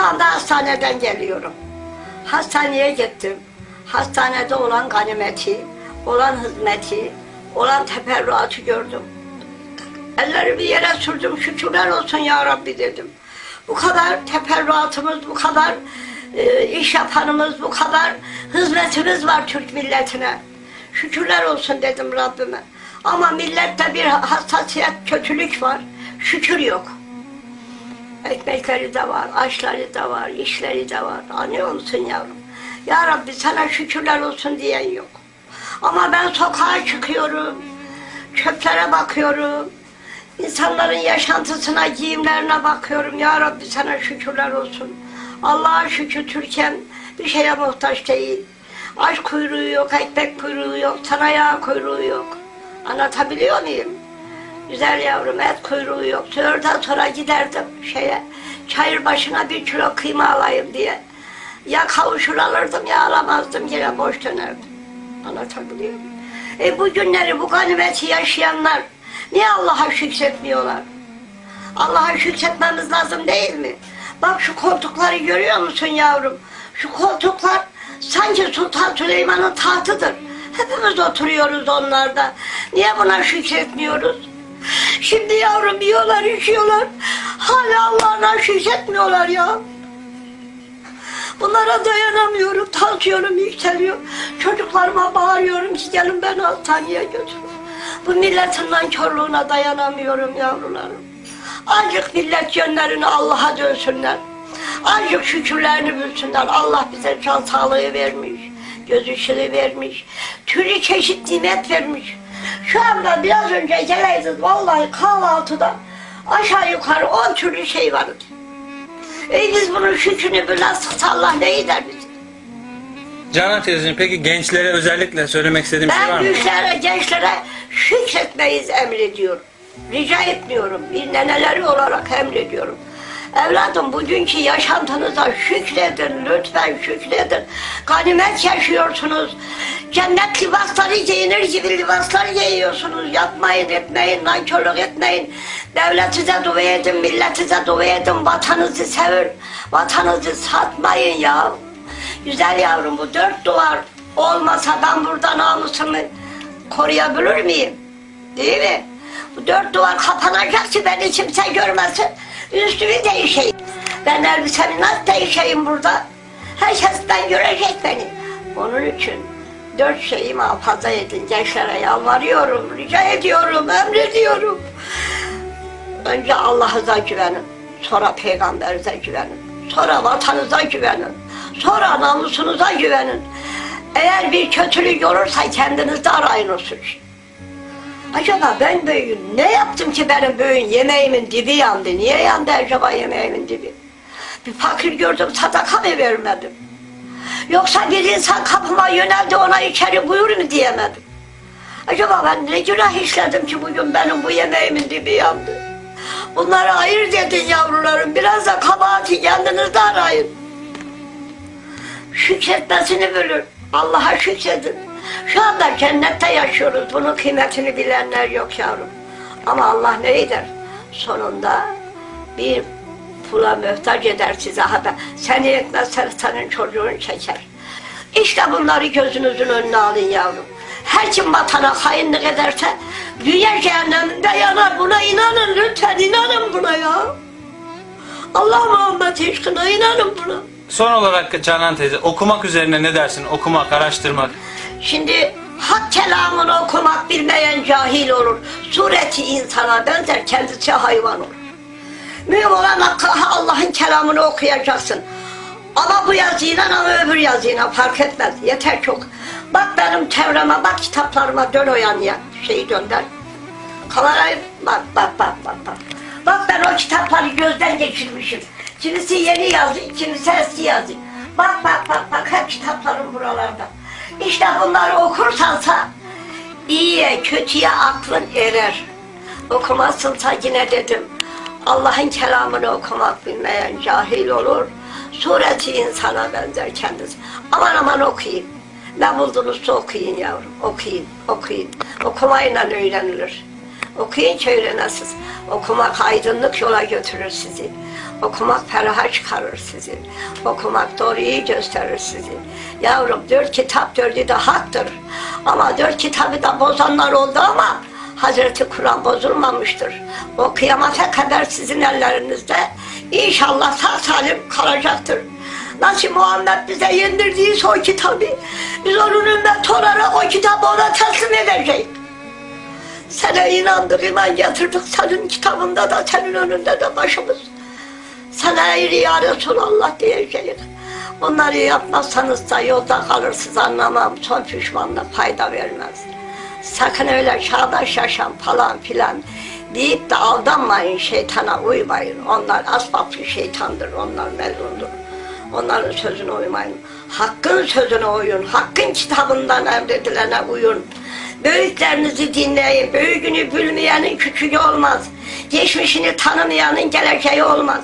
Şu anda hastaneden geliyorum. Hastaneye gittim. Hastanede olan ganimeti, olan hizmeti, olan teferruatı gördüm. Ellerimi yere sürdüm, şükürler olsun ya Rabbi dedim. Bu kadar teferruatımız, bu kadar e, iş yapanımız, bu kadar hizmetimiz var Türk milletine. Şükürler olsun dedim Rabbime. Ama millette bir hassasiyet, kötülük var. Şükür yok. Ekmekleri de var, aşları da var, işleri de var. Anlıyor musun yavrum? Ya Rabbi sana şükürler olsun diyen yok. Ama ben sokağa çıkıyorum, çöplere bakıyorum, insanların yaşantısına, giyimlerine bakıyorum. Ya Rabbi sana şükürler olsun. Allah'a şükür Türkiye'm bir şeye muhtaç değil. Aş kuyruğu yok, ekmek kuyruğu yok, sanayi kuyruğu yok. Anlatabiliyor muyum? Güzel yavrum et kuyruğu yok. Oradan sonra giderdim şeye çayır başına bir kilo kıyma alayım diye. Ya kavuşur alırdım ya alamazdım yine boş dönerdim. Anlatabiliyor muyum? E bu günleri bu ganimeti yaşayanlar niye Allah'a şükretmiyorlar? Allah'a şükretmemiz lazım değil mi? Bak şu koltukları görüyor musun yavrum? Şu koltuklar sanki Sultan Süleyman'ın tahtıdır. Hepimiz oturuyoruz onlarda. Niye buna şükretmiyoruz? Şimdi yavrum yiyorlar, içiyorlar. Hala Allah'ına şükretmiyorlar ya. Bunlara dayanamıyorum. Tansiyonum yükseliyor. Çocuklarıma bağırıyorum ki gelin beni hastaneye götürün. Bu milletin nankörlüğüne dayanamıyorum yavrularım. Azıcık millet yönlerini Allah'a dönsünler. Azıcık şükürlerini bilsinler. Allah bize can sağlığı vermiş. Göz ışığı vermiş. Türlü çeşit nimet vermiş. Şu anda biraz önce geleydiniz vallahi kahvaltıda aşağı yukarı on türlü şey vardı. E biz bunun şükrünü bilmezsek Allah ne eder bizi? Canan teyzeciğim peki gençlere özellikle söylemek istediğim bir şey var Ben mı? büyüklere, gençlere şükretmeyi emrediyorum. Rica etmiyorum. Bir neneleri olarak emrediyorum. Evladım bugünkü yaşantınıza şükredin, lütfen şükredin. Ganimet yaşıyorsunuz. Cennet libasları giyinir gibi libaslar giyiyorsunuz. Yapmayın, etmeyin, nankörlük etmeyin. Devletinize dua edin, milletinize dua edin. Vatanınızı sevin. Vatanınızı satmayın ya. Güzel yavrum bu dört duvar olmasa ben burada namusumu koruyabilir miyim? Değil mi? Bu dört duvar kapanacak ki beni kimse görmesin. Üstümü değişeyim. Ben elbisemi nasıl değişeyim burada? Herkesten görecek beni. Onun için dört şeyi muhafaza edin. Gençlere yalvarıyorum, rica ediyorum, emrediyorum. Önce Allah'a güvenin. Sonra peygamberinize güvenin. Sonra vatanınıza güvenin. Sonra namusunuza güvenin. Eğer bir kötülük olursa kendinizde arayın o suç. Acaba ben büyüğüm ne yaptım ki benim büyüğün yemeğimin dibi yandı? Niye yandı acaba yemeğimin dibi? Bir fakir gördüm sadaka mı vermedim? Yoksa bir insan kapıma yöneldi ona içeri buyur mu diyemedim. Acaba ben ne günah işledim ki bugün benim bu yemeğimin dibi yandı? Bunları ayırt edin yavrularım. Biraz da kabahati kendinizde arayın. Şükretmesini bilin. Allah'a şükredin. Şu anda cennette yaşıyoruz. Bunun kıymetini bilenler yok yavrum. Ama Allah ne eder? Sonunda bir pula mühtaç eder size haber. Seni etmezse senin çocuğun çeker. İşte bunları gözünüzün önüne alın yavrum. Her kim vatana hainlik ederse dünya cehenneminde yanar. Buna inanın lütfen inanın buna ya. Allah Muhammed aşkına inanın buna. Son olarak Canan teyze okumak üzerine ne dersin? Okumak, araştırmak. Şimdi hak kelamını okumak bilmeyen cahil olur. Sureti insana benzer kendisi hayvan olur. Mühim olan Allah'ın kelamını okuyacaksın. Ama bu yazıyla ama öbür yazıyla fark etmez. Yeter çok. Bak benim çevreme bak kitaplarıma dön o yan ya. Şeyi dönder. Kamerayı bak bak bak bak bak. Bak ben o kitapları gözden geçirmişim. Kimisi yeni yazı, kimisi eski yazı. Bak bak bak bak hep kitaplarım buralarda. İşte bunları okursansa iyiye kötüye aklın erer. Okumazsınsa yine dedim. Allah'ın kelamını okumak bilmeyen cahil olur. Sureti insana benzer kendisi. Aman aman okuyun. Ne buldunuzsa okuyun yavrum. Okuyun, okuyun. Okumayla öğrenilir. Okuyun ki öğrenesiniz. Okumak aydınlık yola götürür sizi. Okumak feraha çıkarır sizi. Okumak doğruyu gösterir sizi. Yavrum dört kitap dördü de haktır. Ama dört kitabı da bozanlar oldu ama Hazreti Kur'an bozulmamıştır. O kıyamata kadar sizin ellerinizde inşallah sağ salim kalacaktır. Nasıl Muhammed bize yendirdiyse o kitabı, biz onun ümmet olarak o kitabı ona teslim edeceğiz. Sana inandık, iman getirdik. Senin kitabında da, senin önünde de başımız. Sana ayrı ya Resulallah diyeceğiz. Onları yapmazsanız da yolda kalırsınız anlamam. Son pişmanlık fayda vermez. Sakın öyle çağdaş yaşam falan filan deyip de aldanmayın şeytana uymayın. Onlar asbaplı şeytandır, onlar melundur. Onların sözüne uymayın. Hakkın sözüne uyun, hakkın kitabından emredilene uyun. Büyüklerinizi dinleyin, büyüğünü bilmeyenin küçüğü olmaz. Geçmişini tanımayanın geleceği olmaz.